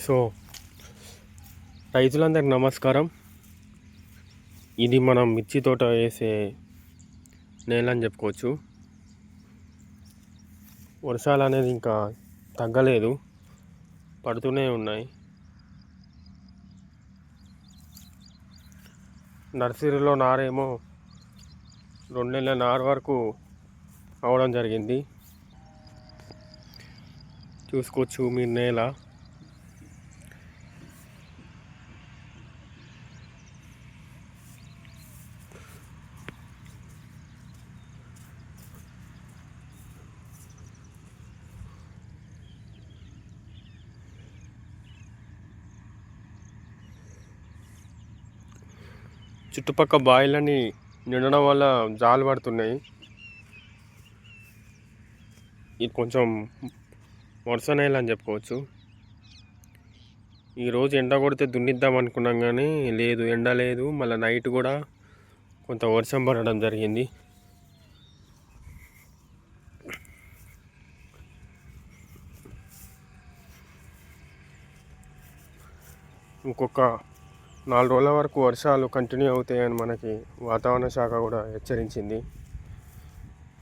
So రైతులందరికి నమస్కారం. ఇది మనం మిర్చి తోట వేసే నేల అని చెప్పుకోవచ్చు. వర్షాలు అనేది ఇంకా తగ్గలేదు. పడుతూనే ఉన్నాయి. నర్సరీలో నారేమో రెండు నెలల నారు వరకు అవడం జరిగింది. చూసుకోవచ్చు మీ నేల. చుట్టుపక్క బాయిలని నిండడం వల్ల జాలు పడుతున్నాయి. ఇది కొంచెం వర్ష నేల అని చెప్పుకోవచ్చు ఈరోజు ఎండ కొడితే దున్నిద్దాం అనుకున్నాం కానీ లేదు ఎండ లేదు. మళ్ళీ నైట్ కూడా కొంత వర్షం పడడం జరిగింది. ఇంకొక నాలుగు రోజుల వరకు వర్షాలు కంటిన్యూ అవుతాయని మనకి వాతావరణ శాఖ కూడా హెచ్చరించింది.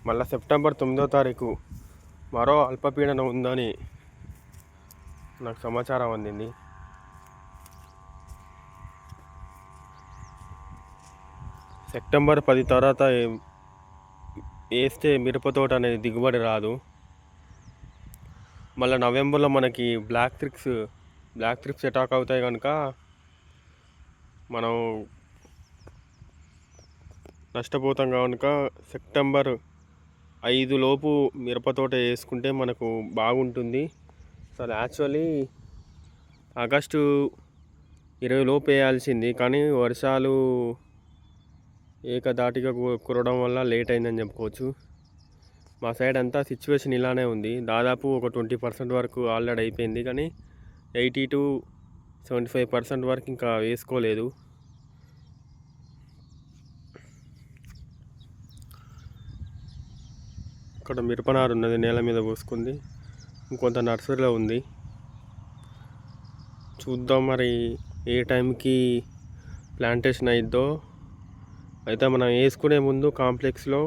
మళ్ళీ సెప్టెంబర్ తొమ్మిదో తారీఖు మరో అల్పపీడనం ఉందని నాకు సమాచారం అందింది. సెప్టెంబర్ పది తర్వాత వేస్తే మిరపతోట అనేది దిగుబడి రాదు. మళ్ళీ నవంబర్లో మనకి black thrips black thrips attack అవుతాయి కనుక మనం నష్టపోతాం కనుక సెప్టెంబర్ ఐదు లోపు మిరపతోట వేసుకుంటే మనకు బాగుంటుంది. సో యాక్చువల్లీ ఆగస్టు ఇరవై లోపు వేయాల్సింది కానీ వర్షాలు ఏకదాటిగా కురవడం వల్ల లేట్ అయిందని చెప్పుకోవచ్చు. మా సైడ్ అంతా సిచ్యువేషన్ ఇలానే ఉంది. దాదాపు ఒక ట్వంటీ పర్సెంట్ వరకు ఆల్రెడీ అయిపోయింది కానీ eighty two seventy five percent వరకు ఇంకా వేసుకోలేదు. ఇక్కడ మిరపనారు ఉన్నది నేల మీద పోసుకుంది. ఇంకొంత నర్సరీలో ఉంది. చూద్దాం మరి ఏ టైంకి ప్లాంటేషన్ అయిద్దో. అయితే మనం వేసుకునే ముందు కాంప్లెక్స్లో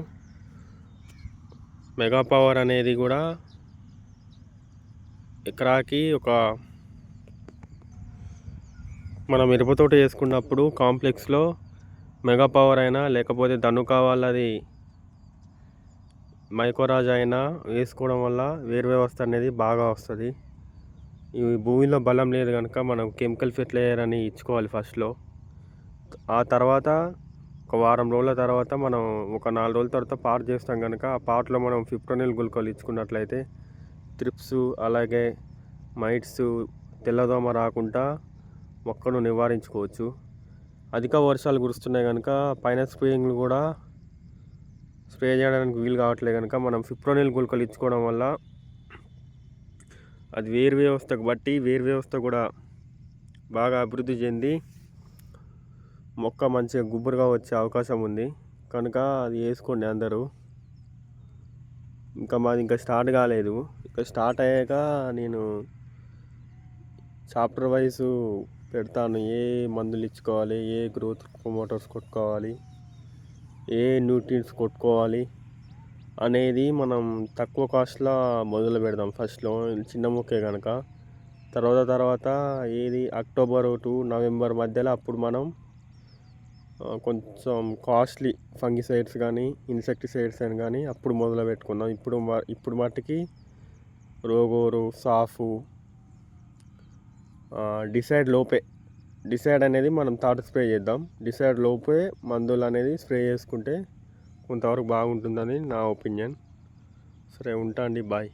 మెగా పవర్ అనేది కూడా ఎకరాకి ఒక మనం మిరపతోట వేసుకున్నప్పుడు కాంప్లెక్స్లో మెగా పవర్ అయినా లేకపోతే ధనుకా వాళ్ళది మైకోరాజ్ అయినా వేసుకోవడం వల్ల వేరు వ్యవస్థ అనేది బాగా వస్తుంది. ఈ భూమిలో బలం లేదు కనుక మనం కెమికల్ ఫెర్టిలైజర్ అని ఇచ్చుకోవాలి ఫస్ట్లో. ఆ తర్వాత ఒక వారం రోజుల తర్వాత మనం ఒక నాలుగు రోజుల తర్వాత పాట్ చేస్తాం కనుక ఆ పాట్లో మనం ఫిఫ్టోనిల్ గుల్కోలు ఇచ్చుకున్నట్లయితే త్రిప్స్ అలాగే మైట్స్ తెల్లదోమ రాకుండా మొక్కను నివారించుకోవచ్చు. అధిక వర్షాలు కురుస్తున్నాయి కనుక పైన స్ప్రేయింగ్లు కూడా స్ప్రే చేయడానికి వీలు కావట్లేదు కనుక మనం ఫిప్రోనిల్ గుళికలు ఇచ్చుకోవడం వల్ల అది వేరు వ్యవస్థకు బట్టి వేరు వ్యవస్థ కూడా బాగా అభివృద్ధి చెంది మొక్క మంచిగా గుబురుగా వచ్చే అవకాశం ఉంది. కనుక అది వేసుకోండి అందరూ. ఇంకా మాది ఇంకా స్టార్ట్ కాలేదు. ఇంకా స్టార్ట్ అయ్యాక నేను చాప్టర్ వైజు పెడతాను. ఏ మందులు ఇచ్చుకోవాలి? ఏ గ్రోత్ ప్రమోటర్స్ కొట్టుకోవాలి? ఏ న్యూట్రియంట్స్ కొట్టుకోవాలి? అనేది మనం తక్కువ కాస్ట్లో మొదలు పెడదాం ఫస్ట్లో. చిన్న మొక్కే కనుక తర్వాత తర్వాత ఏది? అక్టోబర్ టు నవంబర్ మధ్యలో అప్పుడు మనం కొంచెం కాస్ట్లీ ఫంగిసైడ్స్ కానీ ఇన్సెక్టిసైడ్స్ అని కానీ అప్పుడు మొదలు పెట్టుకుందాం. ఇప్పుడు మ- ఇప్పుడు మట్టుకి రోగోరు సాఫు డిసైడ్ లోపే. డిసైడ్ అనేది మనం థర్డ్ స్ప్రే చేద్దాం. డిసైడ్ లోపే మందులు అనేది స్ప్రే చేసుకుంటే కొంతవరకు బాగుంటుందని నా ఒపీనియన్ సరే ఉంటా అండి బాయ్